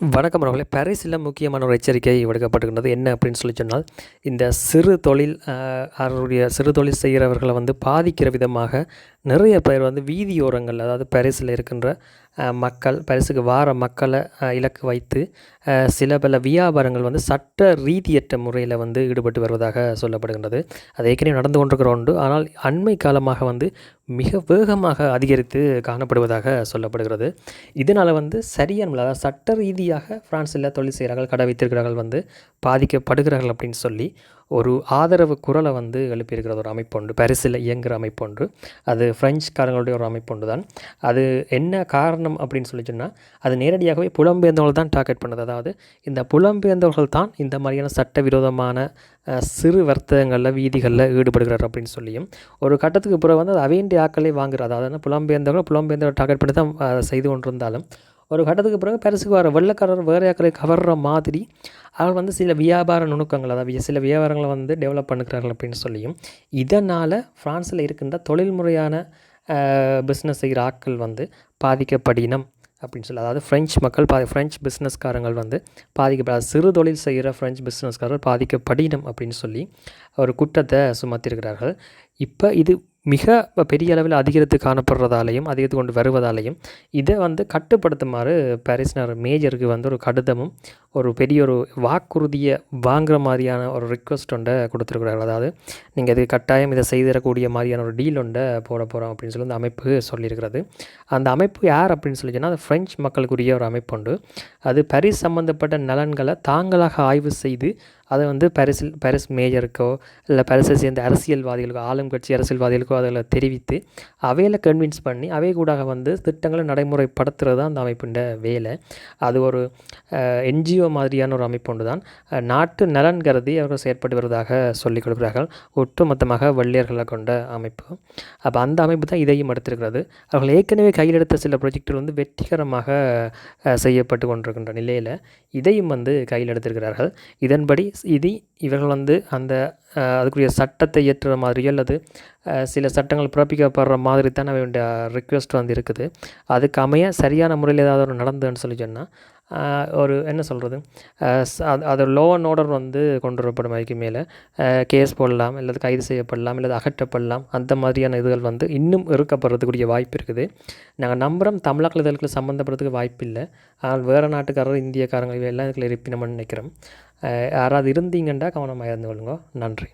வணக்கம் அவர்களே. பாரிஸில் முக்கியமான ஒரு எச்சரிக்கை விடுக்கப்பட்டிருக்கின்றது என்ன அப்படின்னு சொல்லி சொன்னால் இந்த சிறு தொழில் அவருடைய சிறு தொழில் செய்கிறவர்களை வந்து பாதிக்கிற விதமாக நிறைய பேர் வந்து வீதியோரங்கள் அதாவது பாரிஸில் இருக்கின்ற மக்கள் பரிசுக்கு வார மக்களை இலக்கு வைத்து சில பல வியாபாரங்கள் வந்து சட்ட ரீதியற்ற முறையில் வந்து ஈடுபட்டு வருவதாக சொல்லப்படுகின்றது. அது ஏற்கனவே நடந்து கொண்டிருக்கிற உண்டு ஆனால் அண்மை காலமாக வந்து மிக வேகமாக அதிகரித்து காணப்படுவதாக சொல்லப்படுகிறது. இதனால் வந்து சரியான முறையில், அதாவது சட்ட ரீதியாக பிரான்சில் தொழில் செய்கிறார்கள் கடை வைத்திருக்கிறார்கள் வந்து பாதிக்கப்படுகிறார்கள் அப்படின்னு சொல்லி ஒரு ஆதரவு குரலை வந்து எழுப்பியிருக்கிறது ஒரு அமைப்பொன்று பரிசில் இயங்குகிற அமைப்பொன்று. அது ஃப்ரெஞ்சுக்காரங்களுடைய ஒரு அமைப்பொன்று தான். அது என்ன காரணம் அப்படின்னு சொல்லி சொன்னால் அது நேரடியாகவே புலம்பெயர்ந்தவர்கள் தான் டார்கெட் பண்ணுது. அதாவது இந்த புலம்பெயர்ந்தவர்கள் தான் இந்த மாதிரியான சட்டவிரோதமான சிறு வர்த்தகங்களில் வீதிகளில் ஈடுபடுகிறார் அப்படின்னு சொல்லியும் ஒரு கட்டத்துக்கு பிறகு வந்து அது அவையண்டி ஆக்களை வாங்குறது அதாவது புலம்பெயர்ந்தவர்கள் புலம்பெயர்ந்தவர்கள் டார்கெட் பண்ணி தான் செய்து கொண்டிருந்தாலும் ஒரு கட்டத்துக்கு பிறகு பெருசுக்கு வர வெள்ளக்காரர் வேறு கவர்ற மாதிரி அவர் வந்து சில வியாபார நுணுக்கங்கள் அதாவது சில வியாபாரங்களை வந்து டெவலப் பண்ணுகிறார்கள் அப்படின்னு சொல்லியும் இதனால் ஃப்ரான்ஸில் இருக்கின்ற தொழில்முறையான பிஸ்னஸ் செய்கிற ஆட்கள் வந்து பாதிக்கப்படினம் அப்படின்னு சொல்லி அதாவது ஃப்ரெஞ்சு மக்கள் பா ஃப்ரெஞ்சு பிஸ்னஸ்காரங்கள் வந்து பாதிக்கப்படாது சிறு தொழில் செய்கிற ஃப்ரெஞ்சு பிஸ்னஸ்காரர்கள் பாதிக்கப்படினம் அப்படின்னு சொல்லி ஒரு குற்றத்தை சுமத்தியிருக்கிறார்கள். இப்போ இது மிக பெரிய அளவில் அதிகரித்து காணப்படுறதாலையும் அதிகரித்து கொண்டு வருவதாலையும் இதை வந்து கட்டுப்படுத்துமாறு பாரிஸ்னர் மேஜருக்கு வந்து ஒரு கடிதமும் ஒரு பெரிய ஒரு வாக்குறுதியை வாங்குற மாதிரியான ஒரு ரிக்வஸ்ட் ஒன்றை கொடுத்துருக்குறாரு. அதாவது நீங்கள் இது கட்டாயம் இதை செய்திடக்கூடிய மாதிரியான ஒரு டீல் ஒன்றை போட போகிறோம் அப்படின்னு சொல்லி அந்த அமைப்பு சொல்லியிருக்கிறது. அந்த அமைப்பு யார் அப்படின்னு சொல்லி சொன்னால் அது ஃப்ரெஞ்சு மக்களுக்குரிய ஒரு அமைப்பு உண்டு. அது பாரிஸ் சம்மந்தப்பட்ட நலன்களை தாங்களாக ஆய்வு செய்து அதை வந்து பாரிஸில் பாரிஸ் மேஜருக்கோ இல்லை பாரிஸை சேர்ந்த அரசியல்வாதிகளுக்கோ ஆளும் கட்சி அரசியல்வாதிகளுக்கோ அதில் தெரிவித்து அவையில் கன்வின்ஸ் பண்ணி அவை கூடாக வந்து திட்டங்களை நடைமுறைப்படுத்துறது தான் அந்த அமைப்புண்ட வேலை. அது ஒரு என்ஜிஓ மாதிரியான ஒரு அமைப்பு ஒன்று தான் நாட்டு நலன் கருதி அவர்கள் செயற்பட்டு வருவதாக சொல்லிக் கொடுக்கிறார்கள். ஒட்டுமொத்தமாக வெள்ளையர்களை கொண்ட அமைப்பு. அப்போ அந்த அமைப்பு தான் இதையும் எடுத்திருக்கிறது. அவர்கள் ஏற்கனவே கையில் எடுத்த சில ப்ரொஜெக்டுகள் வந்து வெற்றிகரமாக செய்யப்பட்டு கொண்டிருக்கின்ற நிலையில் இதையும் வந்து கையில் எடுத்திருக்கிறார்கள். இதன்படி இது இவர்கள் வந்து அந்த அதுக்குரிய சட்டத்தை இயற்றுற மாதிரியோ அல்லது சில சட்டங்கள் பிறப்பிக்கப்படுற மாதிரி தான் அவருடைய ரிக்வெஸ்ட் வந்து இருக்குது. அதுக்கு அமைய சரியான முறையில் ஏதாவது ஒரு நடந்ததுன்னு சொல்லி சொன்னால் ஒரு என்ன சொல்கிறது அது அது அண்ட் ஆர்டர் வந்து கொண்டு வரப்படும் வரைக்கும் மேலே. கேஸ் போடலாம் அல்லது கைது செய்யப்படலாம் அல்லது அகற்றப்படலாம். அந்த மாதிரியான இதுகள் வந்து இன்னும் இருக்கப்படுறதுக்குரிய வாய்ப்பு இருக்குது. நாங்கள் நம்புகிறோம் தமிழக இதற்கு சம்மந்தப்படுறதுக்கு வாய்ப்பு இல்லை. ஆனால் வேறு நாட்டுக்காரர் இந்தியக்காரங்க இவையெல்லாம் இதுக்குள்ள இருப்பினம்னு நினைக்கிறோம். யாராவது இருந்தீங்கன்னா கவனமாக இருந்து கொள்ளுங்க. நன்றி.